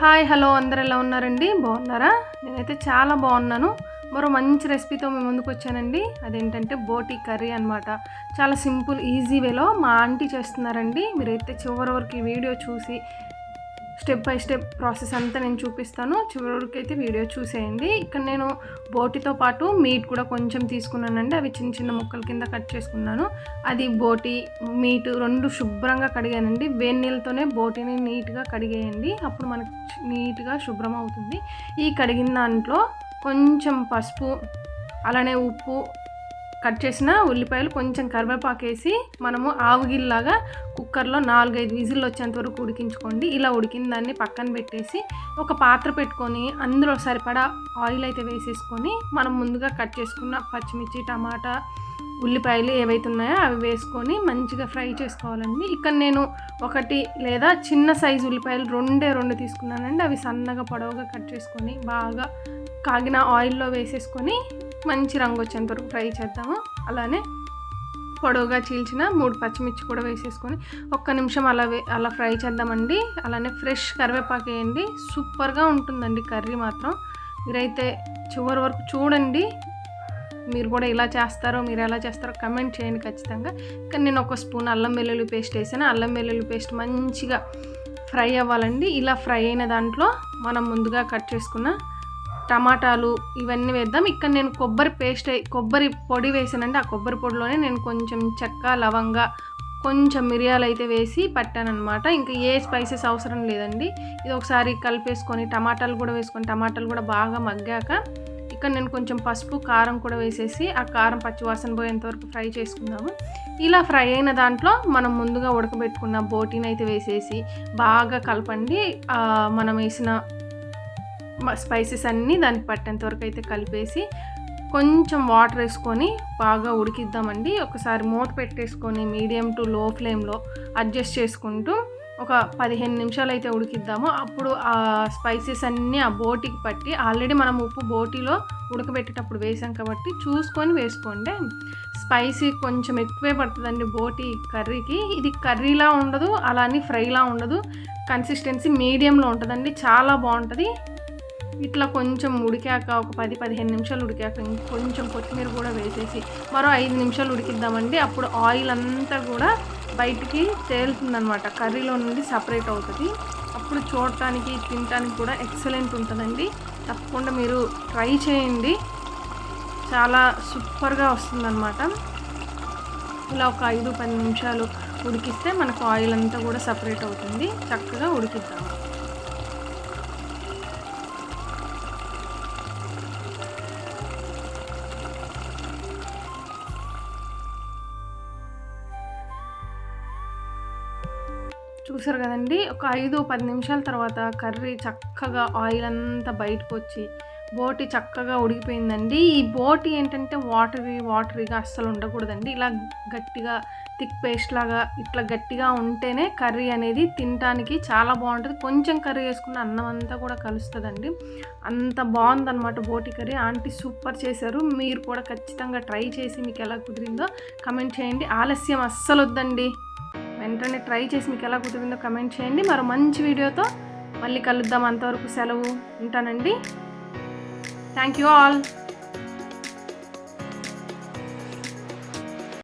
Hi hello అందరు ఎలా ఉన్నారండి? బాగున్నారా? నేనైతే చాలా బాగున్నాను. మరో మంచి రెసిపీతో మేము ముందుకు వచ్చానండి. అదేంటంటే బోటి కర్రీ అనమాట చాలా సింపుల్ ఈజీ వేలో మా ఆంటీ చేస్తున్నారండి. మీరైతే చివరి వరకు ఈ వీడియో చూసి స్టెప్ బై స్టెప్ ప్రాసెస్ అంతా నేను చూపిస్తాను. చివరి వరకు అయితే వీడియో చూసేయండి. ఇక్కడ నేను బోటితో పాటు మీట్ కూడా కొంచెం తీసుకున్నానండి. అవి చిన్న చిన్న ముక్కల కింద కట్ చేసుకున్నాను. అది బోటి మీట్ రెండు శుభ్రంగా కడిగానండి. వేడి నీళ్ళతోనే బోటిని నీట్గా కడిగేయండి. అప్పుడు మనకి నీట్గా శుభ్రం అవుతుంది. ఈ కడిగిన దాంట్లో కొంచెం పసుపు అలానే ఉప్పు కట్ చేసిన ఉల్లిపాయలు కొంచెం కరివేపాకు వేసి మనము ఆవుగిల్లాగా కుక్కర్లో నాలుగైదు విజిల్లు వచ్చేంత వరకు ఉడికించుకోండి. ఇలా ఉడికిన దాన్ని పక్కన పెట్టేసి ఒక పాత్ర పెట్టుకొని అందులో సరిపడా ఆయిల్ అయితే వేసేసుకొని మనం ముందుగా కట్ చేసుకున్న పచ్చిమిర్చి టమాటా ఉల్లిపాయలు ఏవైతే ఉన్నాయో అవి వేసుకొని మంచిగా ఫ్రై చేసుకోవాలండి. ఇక్కడ నేను ఒకటి లేదా చిన్న సైజు ఉల్లిపాయలు రెండే రెండు తీసుకున్నానండి. అవి సన్నగా పొడవుగా కట్ చేసుకొని బాగా కాగిన ఆయిల్లో వేసేసుకొని మంచి రంగు వచ్చేంత వరకు ఫ్రై చేద్దాము. అలానే పొడవుగా చీల్చిన మూడు పచ్చిమిర్చి కూడా వేసేసుకొని ఒక్క నిమిషం అలా వే అలా ఫ్రై చేద్దామండి. అలానే ఫ్రెష్ కరివేపాకు వేయండి. సూపర్గా ఉంటుందండి కర్రీ మాత్రం. మీరైతే చివరి వరకు చూడండి. మీరు కూడా ఇలా చేస్తారో మీరు ఎలా చేస్తారో కమెంట్ చేయండి ఖచ్చితంగా. కానీ నేను ఒక స్పూన్ అల్లం వెల్లుల్లి పేస్ట్ వేసాను. అల్లం వెల్లుల్లి పేస్ట్ మంచిగా ఫ్రై అవ్వాలండి. ఇలా ఫ్రై అయిన దాంట్లో మనం ముందుగా కట్ చేసుకున్న టమాటాలు ఇవన్నీ వేద్దాం. ఇక్కడ నేను కొబ్బరి పేస్ట్ కొబ్బరి పొడి వేసానండి. ఆ కొబ్బరి పొడిలోనే నేను కొంచెం చెక్క లవంగా కొంచెం మిరియాలు అయితే వేసి పట్టానమాట ఇంకా ఏ స్పైసెస్ అవసరం లేదండి. ఇది ఒకసారి కలిపేసుకొని టమాటాలు కూడా వేసుకొని టమాటాలు కూడా బాగా మగ్గాక ఇక్కడ నేను కొంచెం పసుపు కారం కూడా వేసేసి ఆ కారం పచ్చివాసన పోయేంతవరకు ఫ్రై చేసుకుందాము. ఇలా ఫ్రై అయిన దాంట్లో మనం ముందుగా ఉడకబెట్టుకున్న బోటీని అయితే వేసేసి బాగా కలపండి. మనం వేసిన స్పైసెస్ అన్నీ దానికి పట్టేంత వరకు అయితే కలిపేసి కొంచెం వాటర్ వేసుకొని బాగా ఉడికిద్దామండి. ఒకసారి మూత పెట్టేసుకొని మీడియం టు లో ఫ్లేమ్లో అడ్జస్ట్ చేసుకుంటూ ఒక పదిహేను నిమిషాలు అయితే ఉడికిద్దాము. అప్పుడు ఆ స్పైసెస్ అన్నీ ఆ బోటికి పట్టి ఆల్రెడీ మనం ఉప్పు బోటీలో ఉడకబెట్టేటప్పుడు వేసాం కాబట్టి చూసుకొని వేసుకోండి. స్పైసీ కొంచెం ఎక్కువే పడుతుందండి బోటి కర్రీకి. ఇది కర్రీలా ఉండదు అలానే ఫ్రైలా ఉండదు. కన్సిస్టెన్సీ మీడియంలో ఉంటుందండి చాలా బాగుంటుంది. ఇట్లా కొంచెం ఉడికాక ఒక పది పదిహేను నిమిషాలు ఉడికాక కొంచెం కొత్తిమీర కూడా వేసేసి మరో ఐదు నిమిషాలు ఉడికిద్దామండి. అప్పుడు ఆయిల్ అంతా కూడా బయటికి తేలుతుందనమాట కర్రీలో నుండి సపరేట్ అవుతుంది. అప్పుడు చూడటానికి తినటానికి కూడా ఎక్సలెంట్ ఉంటుందండి. తప్పకుండా మీరు ట్రై చేయండి. చాలా సూపర్గా వస్తుందన్నమాట. ఇలా ఒక ఐదు పది నిమిషాలు ఉడికిస్తే మనకు ఆయిల్ అంతా కూడా సపరేట్ అవుతుంది. చక్కగా ఉడికిద్దాము చూసారు కదండి? ఒక ఐదు పది నిమిషాల తర్వాత కర్రీ చక్కగా ఆయిల్ అంతా బయటకు వచ్చి బోటి చక్కగా ఉడికిపోయిందండి. ఈ బోటి ఏంటంటే వాటరీ వాటరీగా అస్సలు ఉండకూడదండి. ఇలా గట్టిగా థిక్ పేస్ట్ లాగా ఇట్లా గట్టిగా ఉంటేనే కర్రీ అనేది తినడానికి చాలా బాగుంటుంది. కొంచెం కర్రీ వేసుకున్న అన్నం అంతా కూడా కలుస్తుందండి. అంత బాగుందన్నమాట బోటి కర్రీ. ఆంటీ సూపర్ చేశారు. మీరు కూడా ఖచ్చితంగా ట్రై చేసి మీకు ఎలా కుదిరిందో కమెంట్ చేయండి. ఆలస్యం అస్సలు వద్దండి వెంటనే ట్రై చేసి మీకు ఎలా కుదిరిందో కమెంట్ చేయండి. మరో మంచి వీడియోతో మళ్ళీ కలుద్దాం. అంతవరకు సెలవు ఉంటానండి. Thank you all